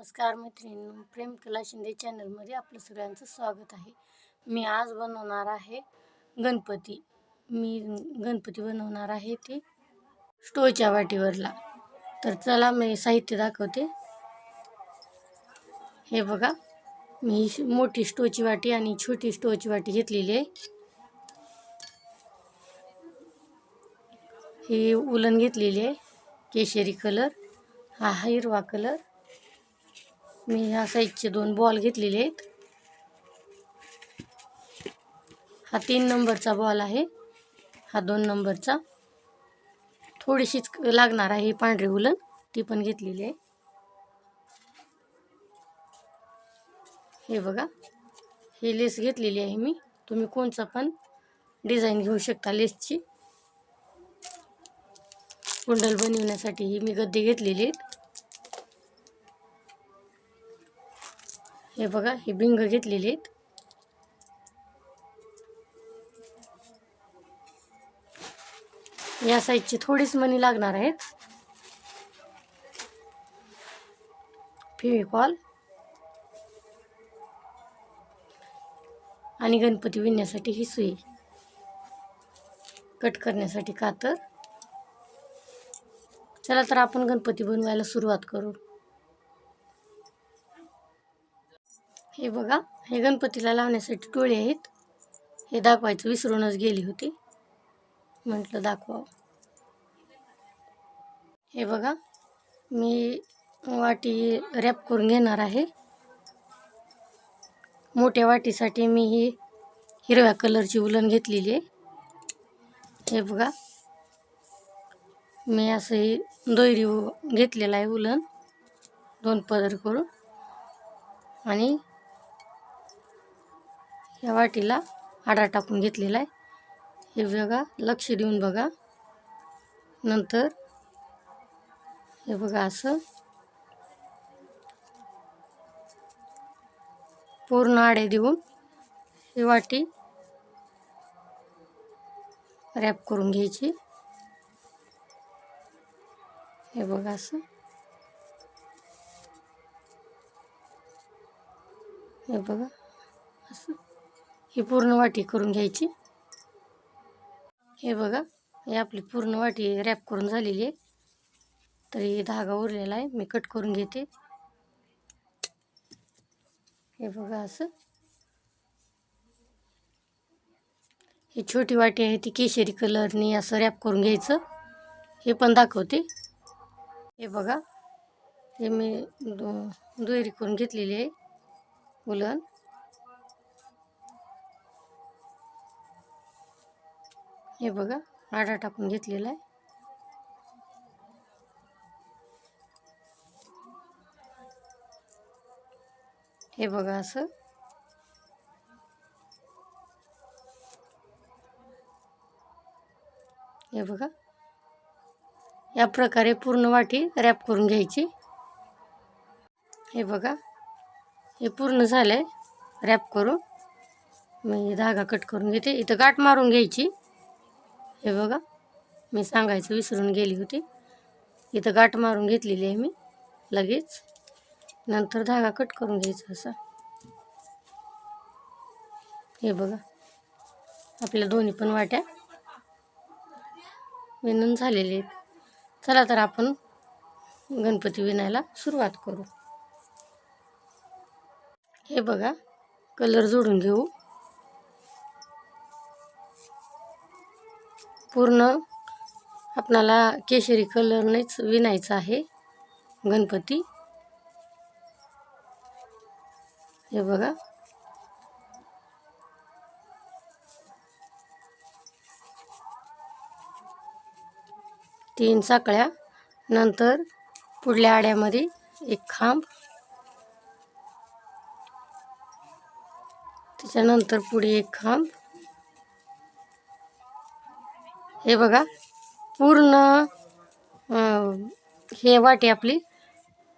नमस्कार मैत्रिणी प्रेम कला शिंदे चॅनलमध्ये आपलं सगळ्यांचं स्वागत आहे. मी आज बनवणार आहे गणपती. मी गणपती बनवणार आहे ते स्टोच्या वाटीवरला. तर चला मी साहित्य दाखवते. हे बघा मी श- मोठी स्टोची वाटी आणि छोटी स्टोची वाटी घेतलेली आहे. ही उलन घेतलेली आहे केशरी कलर. हा हिरवा कलर. मी ह्या साईजचे दोन बॉल घेतलेले आहेत. हा तीन नंबरचा बॉल आहे. हा दोन नंबरचा. थोडीशीच लागणार आहे ही पांढरी उलन. ती पण घेतलेली आहे. हे बघा. ही लेस घेतलेली आहे मी. तुम्ही कोणचा पण डिझाईन घेऊ शकता लेसची. कुंडल बनवण्यासाठी ही मी गद्दे घेतलेली आहेत. हे बघा हे भिंग घेतलेले आहेत. या साईजची थोडीच मनी लागणार आहेत. फेविकॉल. आणि गणपती विणण्यासाठी ही सुई. कट करण्यासाठी कातर चला तर आपण गणपती बनवायला सुरुवात करू. हे बघा हे गणपतीला लावण्यासाठी टोळे आहेत. हे दाखवायचं विसरूनच गेली होती. म्हटलं दाखवावं. हे बघा मी वाटी रॅप करून घेणार आहे. मोठ्या वाटीसाठी मी ही हिरव्या कलरची उलन घेतलेली आहे. हे बघा मी असं ही दोयरी घेतलेलं आहे उलन दोन पदर करून. आणि या वाटीला आडा टाकून घेतलेला आहे. हे बघा लक्ष देऊन बघा. नंतर हे बघा असं पूर्ण आडे देऊन ही वाटी रॅप करून घ्यायची. हे बघा असं. हे बघा असं. ही पूर्ण वाटी करून घ्यायची. हे बघा ही आपली पूर्ण वाटी रॅप करून झालेली आहे. तर हे धागा उरलेला आहे मी कट करून घेते. हे बघा असं. ही छोटी वाटी आहे ती केशरी कलरनी असं रॅप करून घ्यायचं. हे पण दाखवते. हे बघा हे मी दु दुहेरी करून घेतलेली आहे उलन हे बघा आडा टाकून घेतलेला आहे. हे बघा असं. हे बघा. या प्रकारे पूर्ण वाटी रॅप करून घ्यायची. हे बघा. हे पूर्ण झालं आहे रॅप करून. मी धागा कट करून घेते. इथं गाठ मारून घ्यायची. हे बघा मी सांगायचं विसरून गेली होती. इथं गाठ मारून घेतलेली आहे मी लगेच. नंतर धागा कट करून घ्यायचा असा. हे बघा आपल्या दोन्ही पण वाट्या विणून झालेले आहेत. चला तर आपण गणपती विणायला सुरुवात करू. हे बघा कलर जोडून घेऊ. पूर्ण आपणाला केशरी कलरनेच विणायचं आहे. गणपती. हे बघा. तीन साकळ्या नंतर पुढल्या आड्यामध्ये एक खांब. त्याच्यानंतर पुढे एक खांब. हे बघा पूर्ण हे वाटी आपली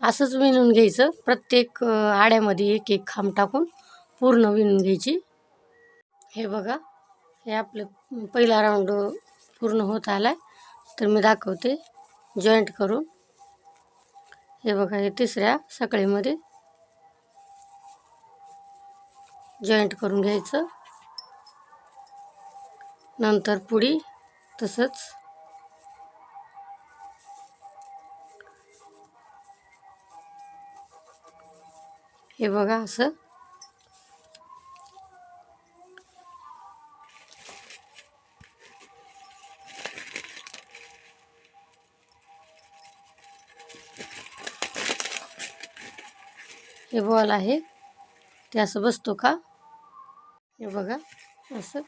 असंच विणून घ्यायचं. प्रत्येक आड्यामध्ये एक एक खांब टाकून पूर्ण विणून घ्यायची. हे बघा हे आपलं पहिला राऊंड पूर्ण होत आला तर मी दाखवते जॉईंट करून. हे बघा हे तिसऱ्या सकाळीमध्ये जॉईंट करून घ्यायचं. नंतर पुढी तसंच हे बघा असं. हे बॉल आहे. ते असं बसतो का? हे बघा असं.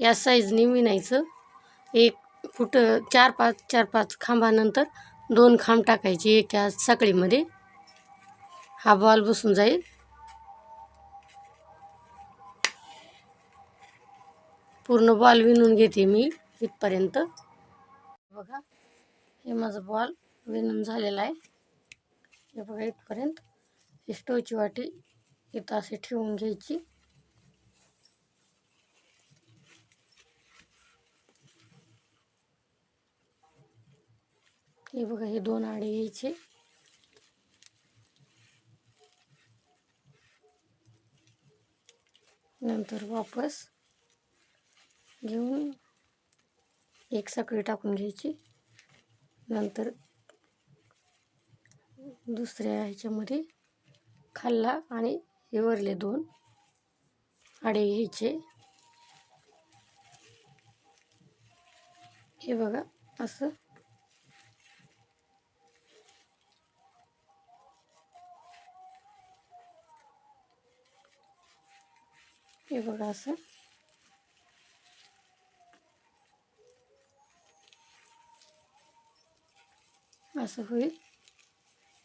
या साईजने विणायचं. एक फुट चार पाच चार पाच खांबानंतर दोन खांब टाकायचे एका साखळीमध्ये. हा बॉल बसून जाईल. पूर्ण बॉल विणून घेते मी इथपर्यंत. बघा हे माझं बॉल विणून झालेला आहे. हे बघा इथपर्यंत. ही स्टोची वाटी इथं असे ठेवून घ्यायची. हे बघा हे दोन आडे घ्यायचे. नंतर वापस घेऊन एक साखळी टाकून घ्यायची. नंतर दुसऱ्या ह्याच्यामध्ये खाल्ला आणि हे वरले दोन आडे घ्यायचे. हे बघा असं हे बघा असं. असं होईल.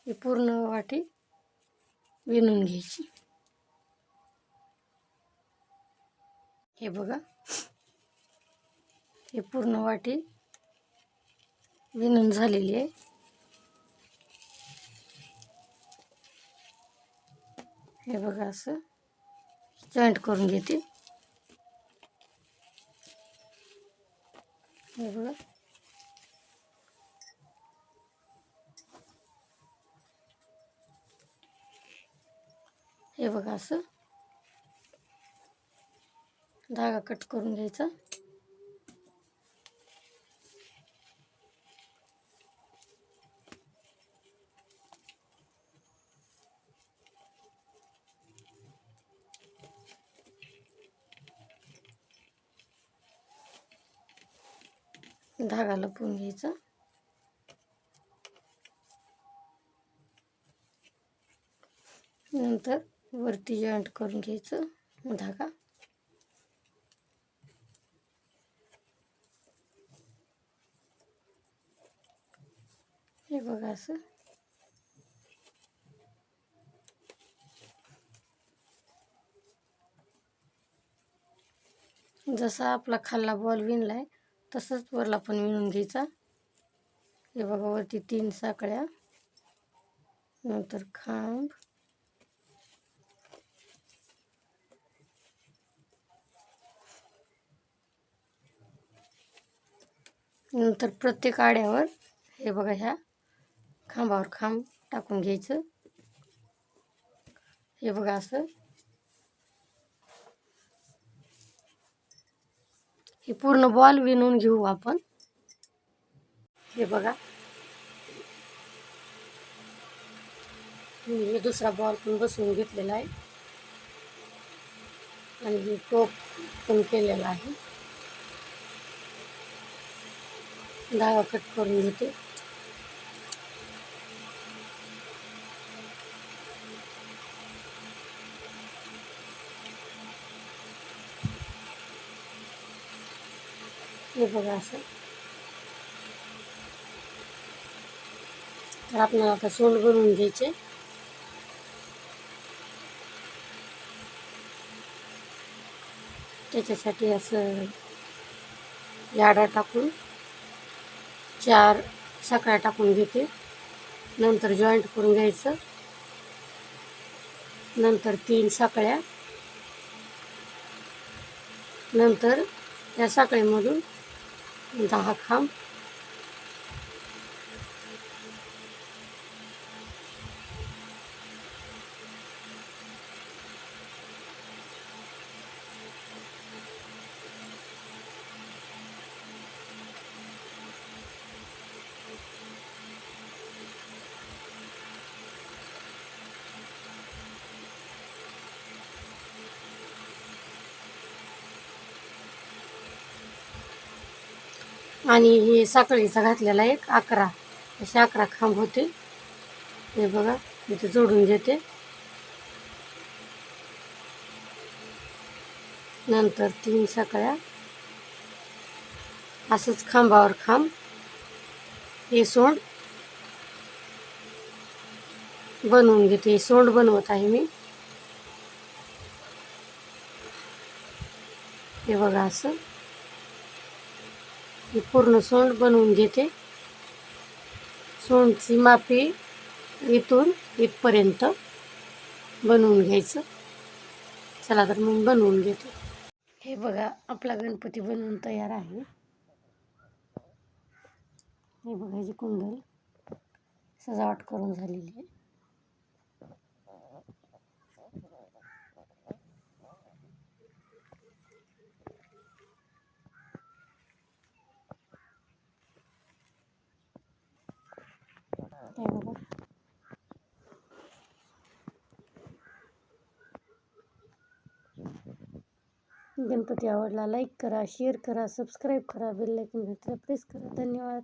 ही पूर्ण वाटी विणून घ्यायची. हे बघा. हे पूर्ण वाटी विणून झालेली आहे. हे बघा असं. जॉईंट करून घेते. हे बघा. हे बघा असं. धागा कट करून घ्यायचा. धागा लपवून घ्यायचा. नंतर वरती जॉईंट करून घ्यायचं धागा. हे बघा असं. जसा आपला खाल्ला बॉल विणलाय तसंच वरला पण विणून घ्यायचा. हे बघा वरती तीन साकळ्या नंतर खांब. नंतर प्रत्येक आड्यावर हे बघा ह्या खांबावर खांब टाकून घ्यायचं. हे बघा असं हे पूर्ण बॉल विणून घेऊ आपण. हे बघा. मी हे दुसरा बॉल पण बसवून घेतलेला आहे. आणि हे टोप पण केलेला आहे. धागा कट करून घेते. हे बघा असं. तर आपल्याला आता सोंड बनवून घ्यायचे. त्याच्यासाठी असं याडा टाकून चार साखळ्या टाकून घेते. नंतर जॉईंट करून घ्यायचं. नंतर तीन साखळ्या. नंतर या साखळीमधून दहा खांब आणि हे साखळीचा घातलेला एक अकरा. असे अकरा खांब होते. हे बघा इथे जोडून घेते. नंतर तीन साखळ्या असंच खांबावर खांब. हे सोंड. बनवून घेते. हे सोंड बनवत आहे मी. हे बघा असं. पूर्ण सोंड बनवून घेते. सोंडची मापी इथून इथपर्यंत बनवून घ्यायचं. चला तर मग बनवून घेते. हे बघा आपला गणपती बनवून तयार आहे. हे बघा ह्याची कुंडल सजावट करून झालेली आहे. बघा गणपती आवडला लाईक करा शेअर करा सबस्क्राईब करा बेल आयकॉन भेटला प्रेस करा धन्यवाद.